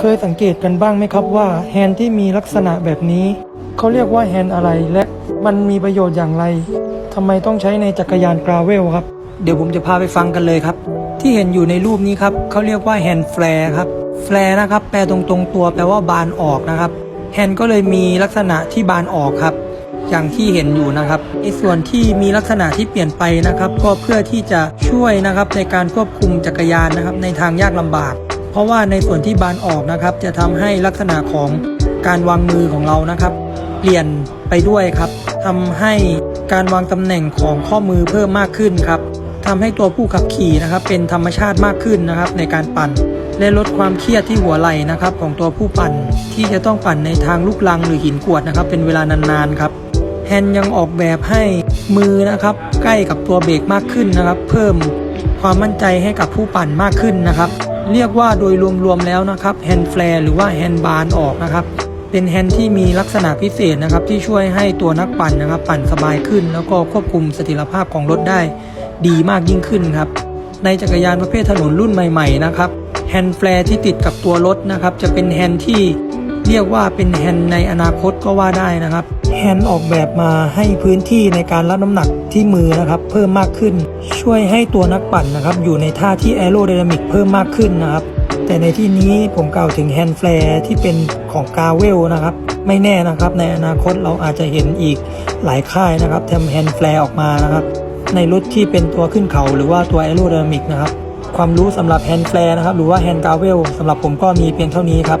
เคยสังเกตกันบ้างไหมครับว่าแฮนด์ที่มีลักษณะแบบนี้ เขาเรียกว่าแฮนด์อะไรและมันมีประโยชน์อย่างไรทำไมต้องใช้ในจักรยานกราเวลครับ เดี๋ยวผมจะพาไปฟังกันเลยครับ ที่เห็นอยู่ในรูปนี้ครับเขาเรียกว่าแฮนด์แฟร์ครับแฟร์นะครับแปลตรงตรงๆตัวแปลว่าบานออกนะครับแฮนด์ก็เลยมีลักษณะที่บานออกครับ อย่างที่เห็นอยู่นะครับในส่วนที่มีลักษณะที่เปลี่ยนไปนะครับ ก็เพื่อที่จะช่วยนะครับในการควบคุมจักรยานนะครับในทางยากลำบาก เพราะว่าในส่วนที่บานออกนะครับ จะทำให้ลักษณะของการวางมือของเรานะครับ เปลี่ยนไปด้วยครับทำให้การวางตำแหน่งของข้อมือเพิ่มมากขึ้นครับทำให้ตัวผู้ขับขี่นะครับ เป็นธรรมชาติมากขึ้นนะครับในการปั่น และลดความเครียดที่หัวไหล่นะครับ ของตัวผู้ปั่นที่จะต้องปั่นในทางลูกลังหรือหินกวดนะครับ เป็นเวลานานๆครับแฮนยังออกแบบให้มือนะครับ ใกล้กับตัวเบรกมากขึ้นนะครับ เพิ่มความมั่นใจให้กับผู้ปั่นมากขึ้นนะครับ เรียกว่าโดยรวมๆแล้วนะครับแฮนด์แฟร์หรือว่าแฮนด์บาร์ออกนะครับเป็นแฮนด์ที่มีลักษณะพิเศษนะครับที่ช่วยให้ตัวนักปั่นนะครับ ปั่นสบายขึ้น แล้วก็ควบคุมสถิรภาพของรถได้ดีมากยิ่งขึ้นครับในจักรยานประเภทถนนรุ่นใหม่ ๆ นะครับแฮนด์แฟร์ที่ติดกับตัวรถนะครับ จะเป็นแฮนด์ที่ เรียกว่าเป็นแฮนด์ในอนาคตก็ว่าได้นะครับแฮนด์ออกแบบมาให้พื้นที่ในการรับน้ำหนักที่มือนะครับ เพิ่มมากขึ้น ช่วยให้ตัวนักปั่นนะครับ อยู่ในท่าที่แอโรไดนามิกเพิ่มมากขึ้นนะครับ แต่ในที่นี้ผมกล่าวถึงแฮนด์แฟร์ที่เป็นของกาเวลนะครับ ไม่แน่นะครับ ในอนาคตเราอาจจะเห็นอีกหลายค่ายนะครับทำแฮนด์แฟร์ออกมานะครับ ในรถที่เป็นตัวขึ้นเขาหรือว่าตัวแอโรไดนามิกนะครับความรู้สำหรับแฮนด์แฟร์นะครับ หรือว่าแฮนด์กาเวลสำหรับผมก็มีเพียงเท่านี้ครับ